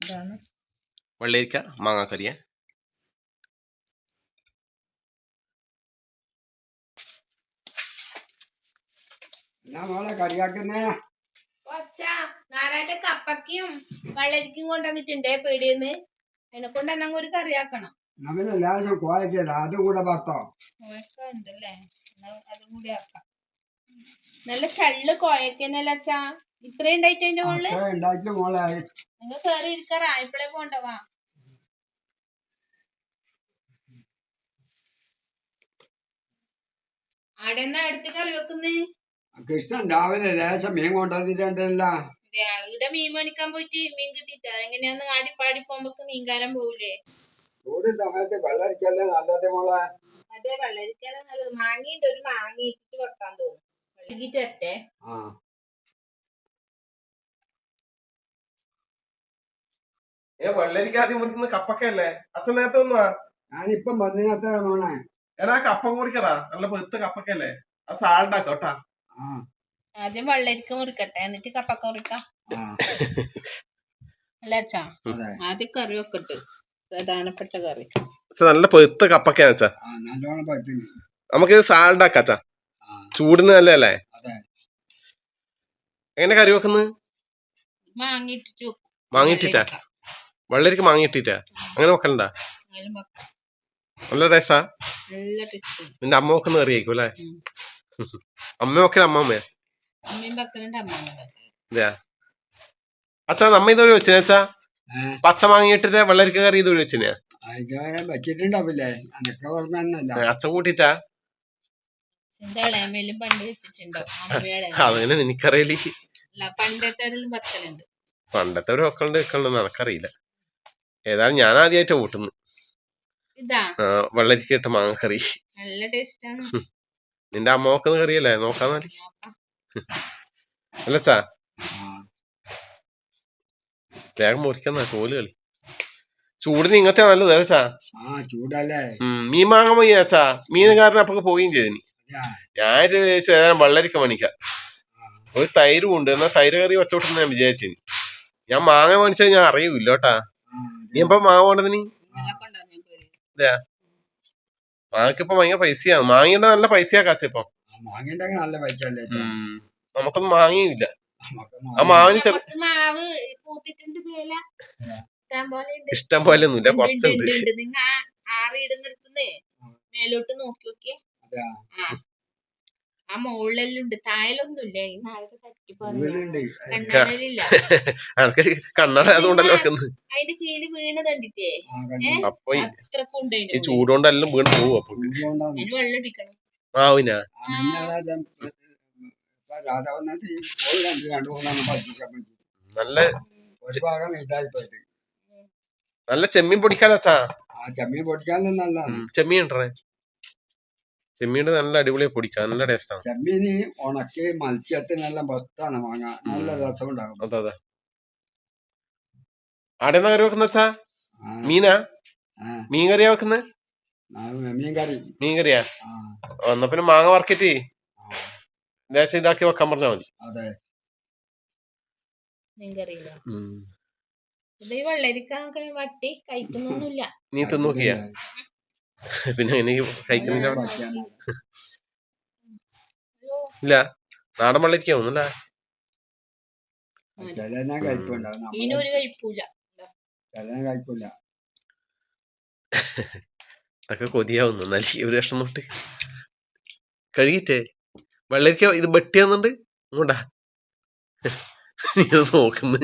ഇതാണ്. വെള്ളരിക്ക മാങ്ങാക്കറിയ ഞായറാഴ്ച കപ്പയ്ക്കും വെള്ളരിക്കും കൊണ്ടുവന്നിട്ടുണ്ടേ പേടിയെന്ന്. അതിനെ കൊണ്ട് തന്നെ ഒരു കറിയാക്കണം ആക്കണം. അതും കൂടെ അതും കൂടി ആക്കാം. നല്ല ചള്ള് കൊയക്കുന്നല്ല അച്ഛാ? ഇത്രയും ഉണ്ടായിട്ട് അതിന്റെ മുകളിൽ നിങ്ങൾ കേറി ഇരിക്കാറാ ഇപ്പളേ പോണ്ടവാ ആടെ എന്നാ അടുത്ത് കറി വെക്കുന്നേ? കൃഷ്ണൻ രാവിലെ ലേശം മീൻ കൊണ്ടുവന്നിട്ടുണ്ടല്ല ഇവിടെ മീൻ മേടിക്കാൻ പോയിട്ട് മീൻ കിട്ടിട്ടാ എങ്ങനെയാന്ന് ആടിപ്പാടി പോകുമ്പോ മീൻകാരൻ പോവില്ലേ ചൂട് സമയത്ത് വെള്ളരിക്കല്ലേ നല്ലത് മോളെ? അതെ വെള്ളരിക്കല്ലേ നല്ലത്. മാങ്ങയുണ്ട് ഒരു മാങ്ങ ഇട്ടിട്ട് വെക്കാൻ തോന്നും വെള്ളരിക്കിട്ട് വരട്ടെ ഏ വെള്ളരിക്ക ആദ്യം മുറിക്കുന്ന കപ്പക്കല്ലേ അച്ഛൻ നേരത്തെ ഒന്നുവാ ഞാനിപ്പം വന്നിനത്ര മോനെ എടാ കപ്പ മുറിക്കടാ. നല്ല പെത്ത് കപ്പക്കല്ലേ ആ സാൾഡാക്കോട്ടാ ആ. ആദ്യം വെള്ളരിക്ക മുറിക്കട്ടെ എന്നിട്ട് കപ്പക്ക മുറിക്കാം. അല്ല അച്ഛാ? ആദ്യം കറി വെക്കട്ട്. പ്രധാനപ്പെട്ട കറി. നല്ല പെത്ത് കപ്പക്കാന്ന് അച്ഛാ. നല്ലോണം നമുക്ക് നമുക്കിത് സാൾഡാക്കാച്ചാ ചൂടിന് നല്ലതല്ലേ? അതെ. എങ്ങനെ കറി വെക്കുന്നത് മാങ്ങിട്ടിട്ടാ വെള്ളരിക്ക. മാങ്ങിട്ടിട്ടാ അങ്ങനെ വെക്കണ്ട. നല്ല രസാ നല്ല ടേസ്റ്റ്. നിന്റെ അമ്മ വെക്കുന്ന കറി ആയിരിക്കും അല്ലേ. അമ്മ വെക്കല അമ്മമ്മേ അമ്മയും വെക്കലുണ്ട് അമ്മയും വെക്കലുണ്ട്. ഇതെയാ അച്ഛാ നമ്മ ഇതൊഴി വെച്ചിനെ അച്ഛാ? പച്ച മാങ്ങിയിട്ടിട്ട് വെള്ളരിക്ക കറി ഇതൊഴി വെച്ചിനാ? അച്ഛ അച്ഛൻ കൂട്ടിട്ടാ? എന്റെ ഇളയമ്മയിലും പണ്ട് അമ്മയുടെ അതങ്ങനെ നിനക്കറിയില്ല അല്ല പണ്ടത്തെ വെക്കലുണ്ട് പണ്ടത്തെ ഒരു വെക്കലുണ്ട് എനക്കറിയില്ല. ഏതായാലും ഞാൻ ആദ്യമായിട്ട് കൂട്ടുന്നു ഇതാ. ആ, വെള്ളരിക്ക ഇട്ട മാങ്ങക്കറി. നല്ല ടേസ്റ്റാണ്. നിന്റെ അമ്മ വെക്കുന്ന കറിയല്ലേ നോക്കാൻ മതി അല്ല സാ. വേഗം മുറിക്കുന്ന തോൽ കളി. ചൂടിന് ഇങ്ങനത്തെ നല്ലത് ചാ ആ ചൂടല്ലേ. മീൻ മാങ്ങ പോയി ചാ മീനുകാരൻ അപ്പൊക്കെ പോവുകയും ചെയ്തിനി ഞാൻ വിചാരിച്ചു ഏതായാലും വെള്ളരിക്ക മണിക്കാം ആ. ഒരു തൈരും ഉണ്ട് എന്നാ തൈര് കറി വെച്ചോട്ടെന്ന് ഞാൻ വിചാരിച്ചു ഞാൻ മാങ്ങ മേടിച്ചത് ഞാൻ അറിയൂല്ല കേട്ടാ നീ ഇപ്പൊ മാങ്ങ വേണ്ടത് നീ? മാങ്ങക്കിപ്പോ പേടി മാങ്ങക്ക് ഇപ്പൊ ഭയങ്കര പൈസയാണ്. മാങ്ങയുടെ നല്ല പൈസയാ കാശ് ഇപ്പൊ. മാങ്ങിണ്ടെങ്കിൽ നല്ല പൈസ അല്ലേ ഉം. നമുക്കൊന്നും മാങ്ങിയില്ല ആ മാവിന് ചെറു ഇഷ്ടം പോലെ ഒന്നുമില്ല. കുറച്ചുണ്ട്. മേലോട്ട് നോക്കി നോക്കിയേ അതെ ആ. ആ മുകളിലെല്ലാം ഉണ്ട് തായലൊന്നും ഇല്ലേ ഈ നാളത്തെ തട്ടി പറഞ്ഞു വീടുണ്ട് കണ്ണാടിയിലില്ല. അനക്ക് കണ്ണട അതുകൊണ്ടല്ലേ വെക്കുന്നത് അതിന്റെ കീഴിൽ വീണ് കണ്ടിട്ടേ? അപ്പൊ ഈ- അത്രക്കും അതിന്റെ ഈ ഉള്ളിൽ. ചൂടുകൊണ്ട് എല്ലാം വീണ് പോവും അപ്പൊ. ചൂടുകൊണ്ടാണ് അതിന് വെള്ളം അടിക്കണം മാവിനാ രാധാവന്നത് പോയി രണ്ട് രണ്ട് മൂന്നെണ്ണം പഠിപ്പിക്കാൻ പറ്റി നല്ല ഒരു ഭാഗം ഇതായി പോയിട്ട്. നല്ല ചെമ്മീൻ പൊടിക്കാൻ ആ ചെമ്മീൻ പൊടിക്കാൻ നല്ലതാണ്. ചെമ്മീൻ ഉണ്ടേ? ചെമ്മീൻ നല്ല അടിപൊളിയാണ് പൊടിക്കാൻ നല്ല ടേസ്റ്റാണ് ചെമ്മീന് ഉണക്കി മത്സ്യത്തിനെല്ലാം ബസ്താണ് വാങ്ങാൻ നല്ല രസം ഉണ്ടാകും അതെ അതെ. ആടെ കറി വെക്കുന്ന വെച്ചാ മീനാ? മീൻ കറിയാ വെക്കുന്നത് ആ, മീൻ കറി മീൻ കറിയാ ആ, എന്നാ പിന്നെ മാങ്ങ വറക്കിട്ട് ദേശം ഇതാക്കി വെക്കാൻ പറഞ്ഞാ മതി. നീ തിന്നു നോക്കിയാ പിന്നെ എനിക്ക് കഴിക്കുന്നില്ല. ഇല്ല. നാടൻ വെള്ളരിക്ക ഒന്നുമില്ല അതൊക്കെ കൊതിയാവുന്നു. നല്ല ഒരു കഷ്ണം തൊട്ട്. കഴുകിട്ടേ വെള്ളരിക്ക ഇത് വെട്ടിയാന്നുണ്ട്. ഇങ്ങോട്ടാ. നീ അത് നോക്കുന്നു.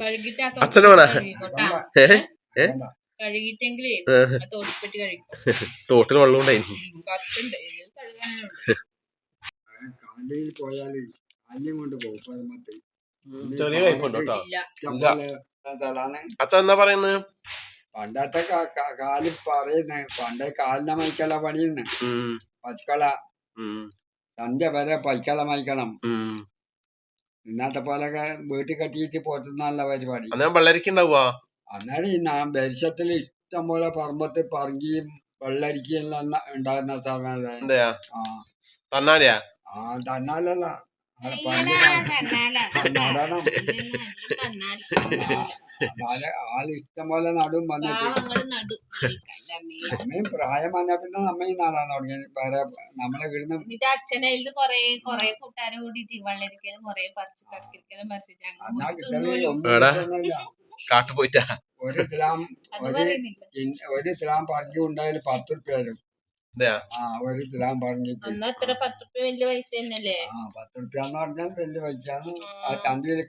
കഴുകിട്ട് ആ അച്ഛന് വേണോ? കഴുകിക്കോട്ടാ. ഏ? ഏ? കഴുകിട്ടെങ്കിലേ തോട്ടിപ്പെട്ടി തോട്ടിൽ വെള്ളം ഉണ്ടായി കത്തുണ്ട്. ഇത് കഴുകാനുണ്ട് കാലിൽ പോയാൽ കാലിയും കൊണ്ട് പോകും. പരമത്തിൽ ചെറിയ ഇല്ല. അച്ഛൻ എന്താ പറയുന്നത് പണ്ടത്തെ കാൽ പറയുന്നേ പണ്ടേ കാലിനെ മൈക്കല പണിയുന്നു. പച്ചക്കള. സന്ധ്യ വരെ പൈക്കള മൈക്കണം. ഇന്നത്തെ പോലൊക്കെ വീട്ടിൽ കെട്ടിയിട്ട് പോറ്റുന്നല്ല പരിപാടി. വെള്ളരിക്ക ഉണ്ടാവുക അന്നേരം ഈ നാ- വെളിച്ചത്തിൽ ഇഷ്ടം പോലെ പറമ്പത്ത് പറങ്കിയും വെള്ളരിക്കയും എല്ലാം ഉണ്ടാകുന്ന എന്താ ആ. തന്നാടിയാ ആ തന്നാലല്ല. അവിടെ തന്നാലാ. നടണം ആൾ ആൾ ഇഷ്ടം പോലെ നടും. വന്നിട്ട്. അമ്മയും പ്രായം വന്ന പിന്നെ നമ്മയും നടാൻ തുടങ്ങി. വേറെ നമ്മളെ വീടിന് എന്നിട്ട് അച്ഛനതിൽ കൊറേ കൊറേ കൂട്ടുകാരെ കൂടിയിട്ട് വെള്ളരിക്കലും കൊറേ പറിച്ച് കക്കിരിക്കലും പറിച്ചിട്ട് കാട്ടു പോയിട്ടാ ഒരു ഇസ്ലാം ഒരു ഗ്രാം പറഞ്ഞു ഉണ്ടായാലും പത്ത് വരും അതെയാ? ആ ഒരു വലിയ പൈസ തന്നെയല്ലേ? ആ പത്ത് റുപ്യ എന്ന് പറഞ്ഞാൽ വലിയ പൈസയാണ്. ആ ചന്തയിൽ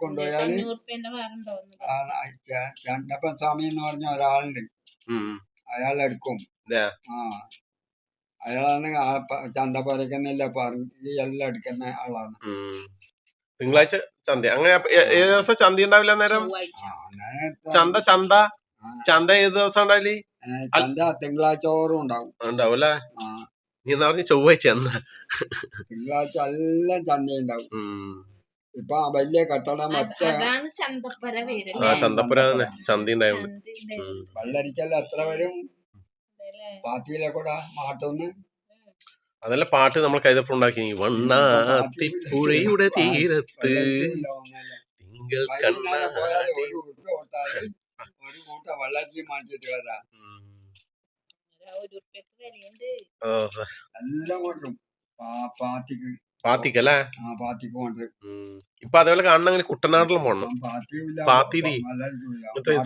ചണ്ടപ്പൻ സ്വാമി എന്ന് പറഞ്ഞ ഒരാളുണ്ട്. അയാൾ എടുക്കും. ആ. അയാളാണ് ചന്ത പറിക്കുന്നില്ല പറഞ്ഞ് എല്ലാം എടുക്കുന്ന ആളാണ്. തിങ്കളാഴ്ച ചന്ത. അങ്ങനെ ഏത് ദിവസം ചന്ത ഉണ്ടാവില്ല നേരം ചന്ത ചന്ത? ചന്ത ഏത് ദിവസം ഉണ്ടാവില്ലേ തിങ്കളാഴ്ച ഓറും ഉണ്ടാവും. ഉണ്ടാവൂല്ലേ? ആ. നീ എന്നാ പറഞ്ഞ ചൊവ്വാഴ്ച എന്നാ? തിങ്കളാഴ്ച എല്ലാം ചന്ത ഉണ്ടാവും. ഇപ്പൊ വലിയ കെട്ടടം അത് മറ്റേ ആ ചന്തപ്പുര തന്നെ. ചന്ത വെള്ളരിക്കല്ല എത്ര വരും? പാത്തിയിലെ കൂടെ മാട്ടൊന്ന്. അതല്ല പാട്ട് നമ്മൾ കൈതപ്പുണ്ടാക്കി വണ്ണാത്തിപ്പുഴയുടെ തീരത്ത്. തിങ്കൾ കണ്ണ പാത്തിക്കല്ലേ? ഇപ്പൊ അതേപോലെ കാണണമെങ്കിൽ കുട്ടനാട്ടിലും പോണം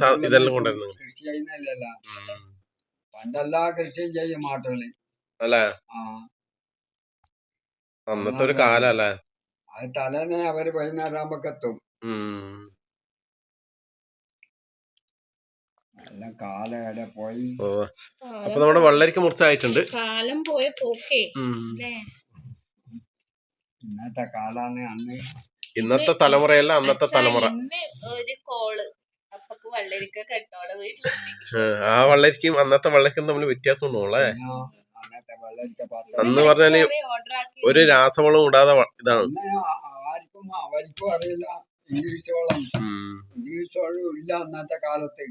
സാ- ഇതെല്ലാം കൊണ്ടുവരുന്നു. പണ്ടെല്ലാ കൃഷിയും ചെയ്യും മാട്ടുകളി അല്ലേ? അന്നത്തെ ഒരു കാലല്ലേ? അത് തലേന്നെ അവർ വൈകുന്നേരം ആകുമ്പോ എത്തും എല്ലാം കാലം എവിടെ പോയി? ഓ. അപ്പൊ നമ്മുടെ വെള്ളരിക്ക മുറിച്ചായിട്ടുണ്ട്. കാലം പോയ പോക്കേ. അല്ലേ? ഇന്നത്തെ കാലാണ് അന്ന് ഇന്നത്തെ തലമുറയല്ല അന്നത്തെ തലമുറ. ഒരു കോൾ. അപ്പൊക്ക് വെള്ളരിക്ക കെട്ടോടെ ആ വെള്ളരിക്കും അന്നത്തെ വെള്ളരിക്കും തമ്മിൽ വ്യത്യാസം ഉണ്ടോളെ പിന്നെ അന്നത്തെ വെള്ളരിക്ക പാത്രം അന്ന് പറഞ്ഞാൽ ഒരു രാസവളം ഇടാതെ ഇതാണ്. ആർക്കും അവർക്കും അറിയില്ല. ഇംഗ്ലീഷ് വളം. ഇംഗ്ലീഷ് വളം ഇല്ല അന്നത്തെ കാലത്ത്.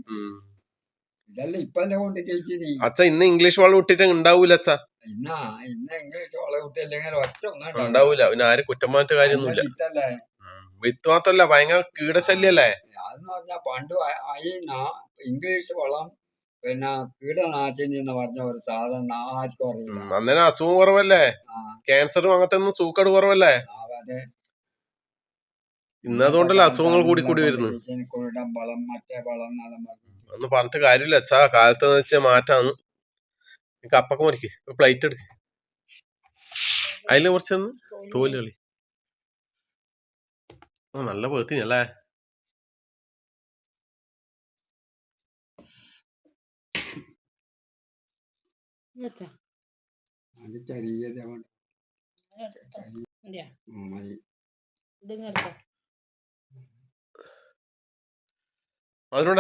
ഇതെല്ലാം ഇപ്പല്ലേ കൊണ്ട് ചേച്ചി അച്ഛ ഇന്ന് ഇംഗ്ലീഷ് വളം ഇട്ടിട്ട് ഉണ്ടാവൂല അച്ഛ. ഇന്ന ഇന്ന് ഇംഗ്ലീഷ് വളം ഇട്ടില്ലെങ്കിൽ ഒറ്റ ഒന്നും ഉണ്ടാവൂല. പിന്നെ ആരും കുറ്റം മാറ്റ കാര്യമൊന്നുമില്ല. വിത്ത് മാത്രല്ല ഭയങ്കര കീടശല്യല്ലേ? അതെന്ന് പറഞ്ഞാ പണ്ട് ഇംഗ്ലീഷ് വളം പിന്നെ കീടനാശിനി എന്ന് പറഞ്ഞ ഒരു സാധനം ആർക്കും അറിയില്ല. ഉം. അന്നേരം അസുഖം കുറവല്ലേ? ക്യാൻസറും അങ്ങനത്തെ ഒന്നും സൂക്കട് കുറവല്ലേ? അതെ. ഇന്ന് അതുകൊണ്ടല്ലേ അസുഖങ്ങൾ കൂടി കൂടി വരുന്നു കുരുടം വളം മറ്റേ വളം എന്നെല്ലാം പറഞ്ഞിട്ട് ഒന്നും പറഞ്ഞിട്ട് കാര്യമില്ല. അച്ഛാ കാലത്ത് വെച്ച മാറ്റാന്ന്. കപ്പൊക്കെ മുറിക്ക്. പ്ലേറ്റ് എടുക്ക. അതിലെ കുറച്ചൊന്ന് തോൽ കളി. നല്ല പേത്തിനല്ലേ അത് ചെറിയത് മതി.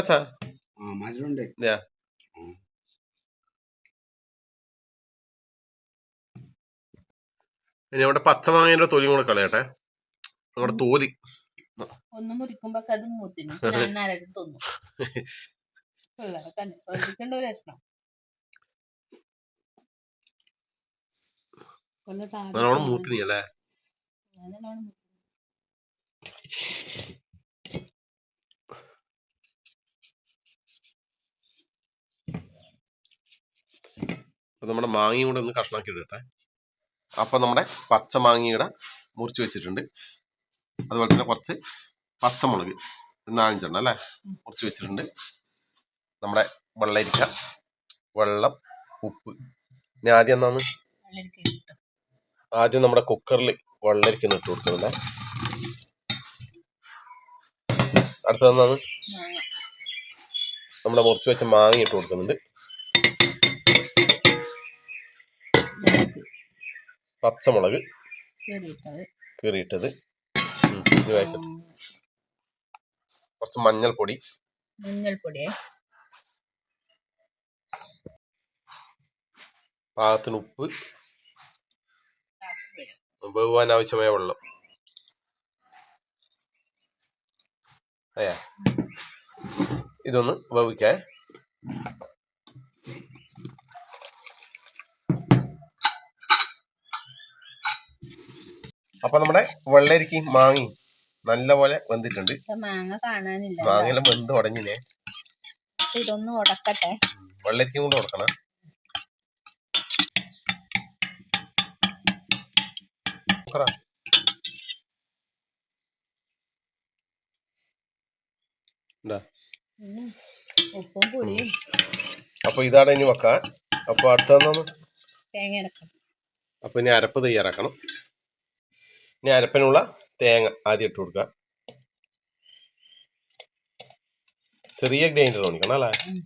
അച്ഛാ? ആ ഇനി അവിടെ പച്ചമാങ്ങേന്റെ തൊലി കൂടെ കളയട്ടെ. നമ്മുടെ തോലി. ഒന്ന് മുറിക്കുമ്പോ അത് മൂത്തിന് തോന്നും. പിള്ളേരെ കണ്ടു ഒരു ലക്ഷണം നല്ലോണം മൂത്തിനി അല്ലേ? ഞാൻ നമ്മുടെ മാങ്ങയും കൂടെ ഒന്ന് കഷ്ണാക്കി ഇടട്ടെ അപ്പൊ നമ്മുടെ പച്ച മാങ്ങയുടെ മുറിച്ച് വെച്ചിട്ടുണ്ട്. അതുപോലെ തന്നെ കുറച്ച് പച്ചമുളക് നാലഞ്ചെണ്ണം അല്ലേ? മുറിച്ച് വെച്ചിട്ടുണ്ട്. നമ്മുടെ വെള്ളരിക്ക വെള്ളം ഉപ്പ്. ഇനി ആദ്യം എന്നാന്ന്. ആദ്യം നമ്മുടെ കുക്കറിൽ വെള്ളരിക്ക ഒന്ന് ഇട്ട് കൊടുക്കുന്നുണ്ട് അടുത്തതെന്നാണ് നമ്മുടെ മുറിച്ച് വെച്ച മാങ്ങ ഇട്ട് കൊടുക്കുന്നുണ്ട്. പച്ചമുളക്. കീറിയിട്ടത്. കുറച്ച് മഞ്ഞൾപ്പൊടി. മഞ്ഞൾപ്പൊടി. പാകത്തിന് ഉപ്പ്. വേവാൻ ആവശ്യമായ വെള്ളം. അയ്യാ ഇതൊന്ന് വേവിക്കേ അപ്പൊ നമ്മുടെ വെള്ളരിക്കും മാങ്ങി നല്ലപോലെ വെന്തിട്ടുണ്ട്. മാങ്ങ കാണാനില്ല മാങ്ങയെല്ലാം വെന്ത് ഉടഞ്ഞില്ലേ? ഇതൊന്ന് ഉടക്കട്ടെ. വെള്ളരിക്കും കൂടെ കൊടുക്കണം പുളിയും. അപ്പൊ ഇതാണ് ഇനി വെക്കാൻ അപ്പൊ അരക്കണം. അപ്പൊ ഇനി അരപ്പ് തയ്യാറാക്കണം. ഇനി അരപ്പിനുള്ള തേങ്ങ ആദ്യം ഇട്ട് കൊടുക്കുക ചെറിയ ഗ്രൈൻഡർ തോന്നിക്കണം അല്ലേ? ഉം.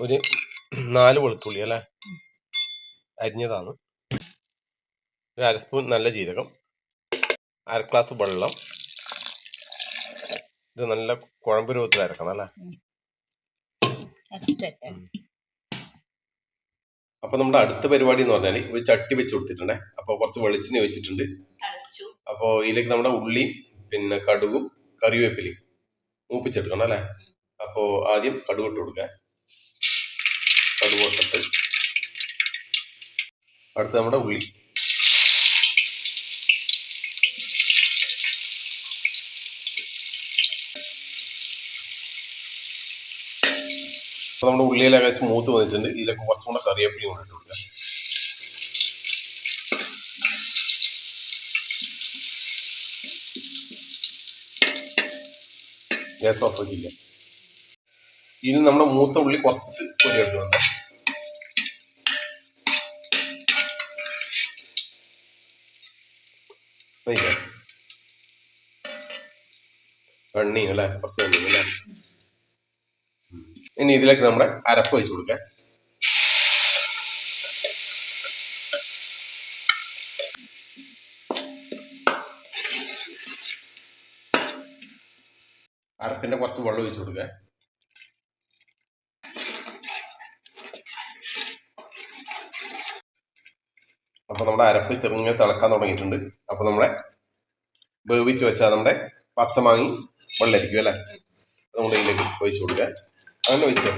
ഒരു നാല് വെളുത്തുള്ളി അല്ലേ? അരിഞ്ഞതാണ്. ഒരു അര സ്പൂൺ നല്ല ജീരകം. അര ഗ്ലാസ് വെള്ളം. ഇത് നല്ല കുഴമ്പ് രൂപത്തിൽ അരക്കണം അല്ലേ? അപ്പൊ നമ്മുടെ അടുത്ത പരിപാടി എന്ന് പറഞ്ഞാൽ ഒരു ചട്ടി വെച്ച് കൊടുത്തിട്ടുണ്ടേ. അപ്പൊ കുറച്ച് വെളിച്ചെണ്ണ വെച്ചിട്ടുണ്ട് അപ്പൊ ഇതിലേക്ക് നമ്മുടെ ഉള്ളിയും പിന്നെ കടുകും കറിവേപ്പിലയും മൂപ്പിച്ചെടുക്കണം അല്ലേ? അപ്പോ ആദ്യം കടുക് ഇട്ട് കൊടുക്കുക. കടുക് ഇട്ടിട്ട് അടുത്ത് നമ്മുടെ ഉള്ളി. അപ്പോൾ നമ്മുടെ ഉള്ളിയിൽ ഏകദേശം മൂത്ത് വന്നിട്ടുണ്ട്. ഇതിലേക്ക് കുറച്ചും കൂടെ കറിവേപ്പിലയും കൊടുക്കുക ഗ്യാസ് ഓഫ് ആക്കിയില്ല. ഇനി നമ്മുടെ മൂത്ത ഉള്ളി കുറച്ച് പൊരി വന്നു എണ്ണയും അല്ലേ? കുറച്ച് എണ്ണയും അല്ലേ? ഇനി ഇതിലേക്ക് നമ്മുടെ അരപ്പ് വെച്ച് കൊടുക്കാം. അരപ്പിന്റെ കുറച്ച് വെള്ളം ഒഴിച്ചു കൊടുക്കുക അപ്പൊ നമ്മുടെ അരപ്പ് ചെറുങ്ങനെ തിളക്കാൻ തുടങ്ങിയിട്ടുണ്ട്. അപ്പൊ നമ്മളെ വേവിച്ച് വെച്ചാൽ നമ്മുടെ പച്ചമാങ്ങി വെള്ളരിക്കും അല്ലേ? നമ്മുടെ ഇതിലേക്ക് ഒഴിച്ചു കൊടുക്കുക. അങ്ങനെ ഒഴിച്ചോ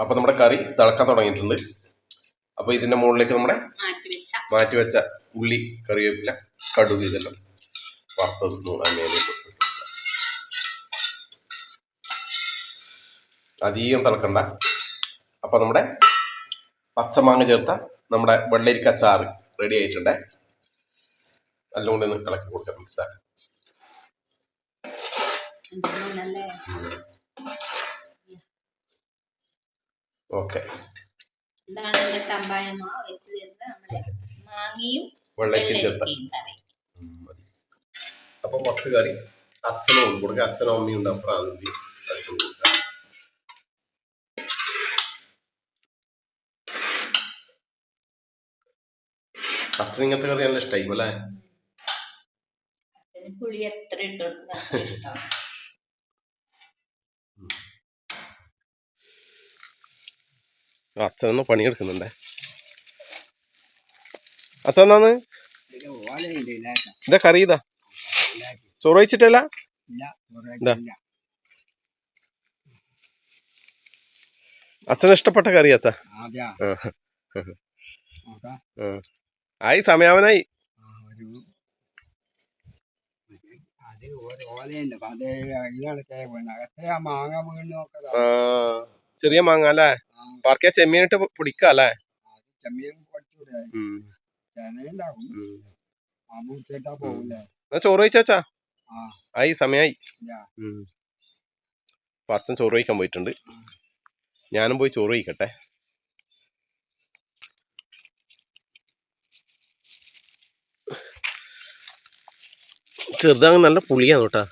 അപ്പൊ നമ്മുടെ കറി തിളക്കാൻ തുടങ്ങിയിട്ടുണ്ട്. അപ്പൊ ഇതിന്റെ മുകളിലേക്ക് നമ്മുടെ മാറ്റി വെച്ച ഉള്ളി കറിവേപ്പില കടുക് ഇതെല്ലാം വറുത്തതൊന്നും കൊടുക്കുക. അധികം തിളക്കണ്ട. അപ്പൊ നമ്മുടെ പച്ചമാങ്ങ ചേർത്ത നമ്മുടെ വെള്ളരിക്ക അച്ചാറ് റെഡി ആയിട്ടുണ്ട്. കൂടി ഒന്ന് ഇളക്കി കൊടുക്കാം സാർ ഓക്കെ. ഇതാണ് നമ്മുടെ വെച്ച് നമ്മുടെ മാങ്ങയും വെള്ളരിക്ക ചേർത്ത. വെള്ളരിക്കയും മതി. അപ്പൊ കുറച്ച് കറി. അച്ഛനും കൊടുക്കുക അച്ഛനും അമ്മയും ഉണ്ട്. അപ്പുറം അതിൽ കൊടുക്കുക അച്ഛൻ ഇങ്ങനത്തെ കറി നല്ല ഇഷ്ടായിരിക്കും അല്ലേ? പുളി എത്ര ഇട്ട് അച്ഛനൊന്ന് പണിയെടുക്കുന്നുണ്ടേ. അച്ഛൻ എന്നാന്ന് ഇത് കറി ഇതാ? ചോറ് വെച്ചിട്ടല്ല. അച്ഛന് ഇഷ്ടപ്പെട്ട കറി അച്ഛാ. ആയി സമയാവനായി. ചെറിയ മാങ്ങ അല്ലേ? പാർക്കിയ ചെമ്മീനിട്ട് പൊടിക്കാല്ലേ ചെമ്മീൻ ഉം. ആ മൂർച്ചേട്ടാ എന്നാ ചോറ് കഴിച്ചാ ആ. ആയി സമയായി. അപ്പൊ അച്ഛൻ ചോറ് കഴിക്കാൻ പോയിട്ടുണ്ട്. ഞാനും പോയി ചോറ് കഴിക്കട്ടെ. ചെറുതാങ്ങ് നല്ല പുളിയാണ് കേട്ടാ.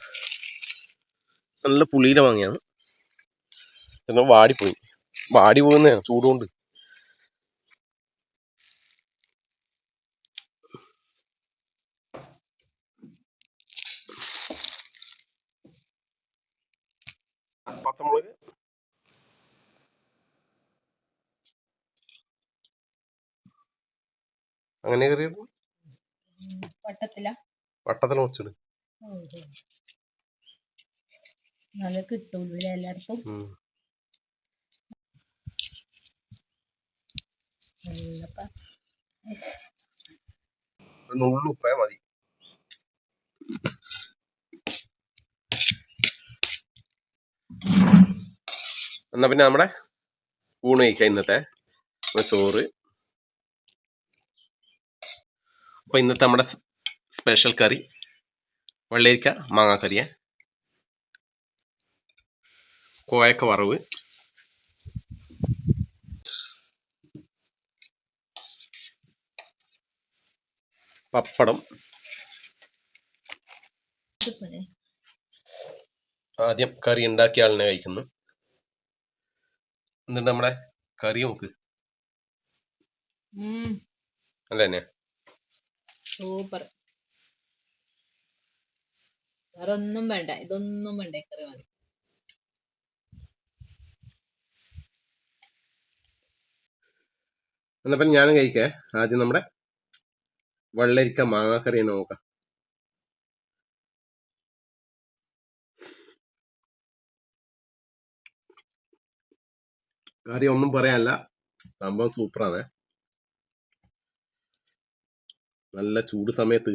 നല്ല പുളിയിലെ വാങ്ങിയാണ്. എന്നാൽ വാടിപ്പോയി. വാടി പോകുന്ന ചൂടുകൊണ്ട് പച്ചമുളക് അങ്ങനെ ഇടണം. വട്ടത്തില. വട്ടത്തിൽ മുറിച്ചിട്. നല്ല കിട്ടൂല എല്ലാവർക്കും ഉം. നല്ലപ്പ ഒരു നുള്ളു ഉപ്പായ മതി. എന്നാ പിന്നെ നമ്മുടെ ഊണ് കഴിക്കാം ഇന്നത്തെ ചോറ്. അപ്പൊ ഇന്നത്തെ നമ്മുടെ സ്പെഷ്യൽ കറി വെള്ളരിക്ക മാങ്ങാക്കറിയെ. കോയക്ക വറവ്. പപ്പടം. ആദ്യം കറി ഉണ്ടാക്കിയ ആളിനെ കഴിക്കുന്നു. എന്നിട്ട് നമ്മുടെ കറി നോക്ക്. അല്ല തന്നെ സൂപ്പർ. വേറെ ഒന്നും വേണ്ട. ഇതൊന്നും വേണ്ട കറി മതി. എന്നപ്പം ഞാനും കഴിക്കേ. ആദ്യം നമ്മുടെ വെള്ളരിക്ക മാങ്ങാക്കറി നോക്കാം. കറി ഒന്നും പറയാനല്ല. സംഭവം സൂപ്പറാണ്. നല്ല ചൂട് സമയത്ത്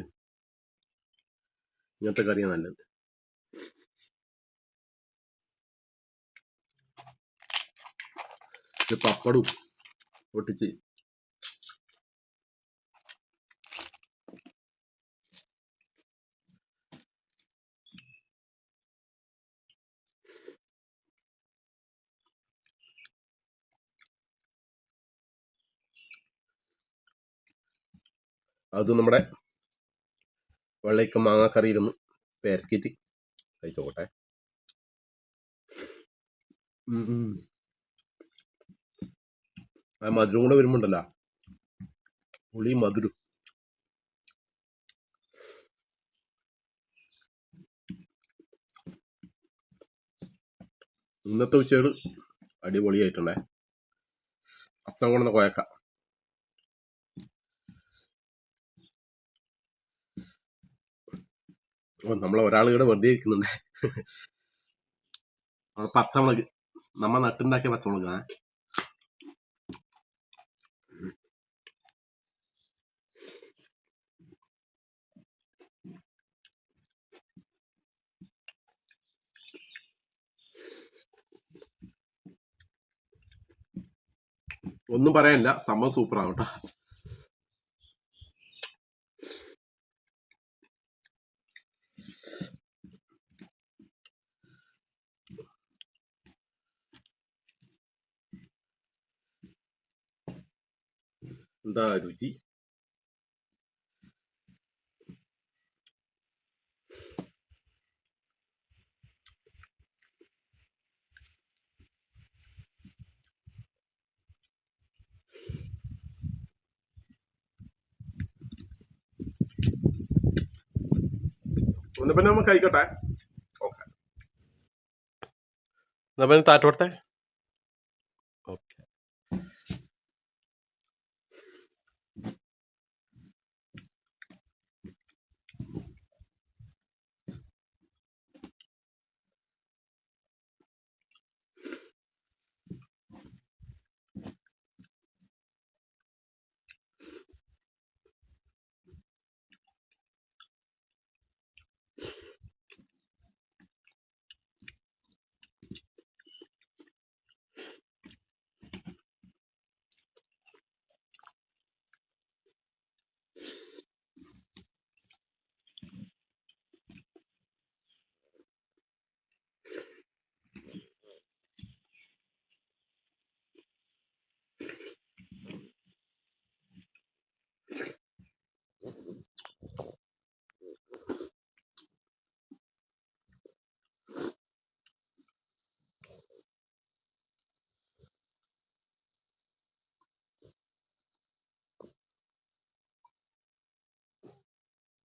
ഇങ്ങനത്തെ കറിയാണ് നല്ലത്. പപ്പടും പൊട്ടിച്ച് അത് നമ്മുടെ വെള്ളയ്ക്ക് മാങ്ങാക്കറി ഇരുന്ന് പെരക്കിയിട്ട് കഴിച്ചോട്ടെ. ആ മധുരം കൂടെ വരുമ്പോണ്ടല്ല. പുളി മധുരം. ഇന്നത്തെ ഉച്ചയോട് അടിപൊളിയായിട്ടുണ്ടേ അച്ഛൻ കൊണ്ടുവന്ന കോയക്ക. ഓ നമ്മളെ ഒരാൾ ഇവിടെ വെറുതെ ഇരിക്കുന്നുണ്ട്. പച്ചമുളക് നമ്മ നട്ടുണ്ടാക്കിയ പച്ചമുളക് ആ. ഒന്നും പറയാനില്ല. സംഭവം സൂപ്പറാണ് കേട്ടോ. എന്താ രുചി ഒന്ന് പിന്നെ നമുക്ക് കഴിക്കട്ടെ ഓക്കെ എന്നാ പിന്നെ താറ്റോട്ടെ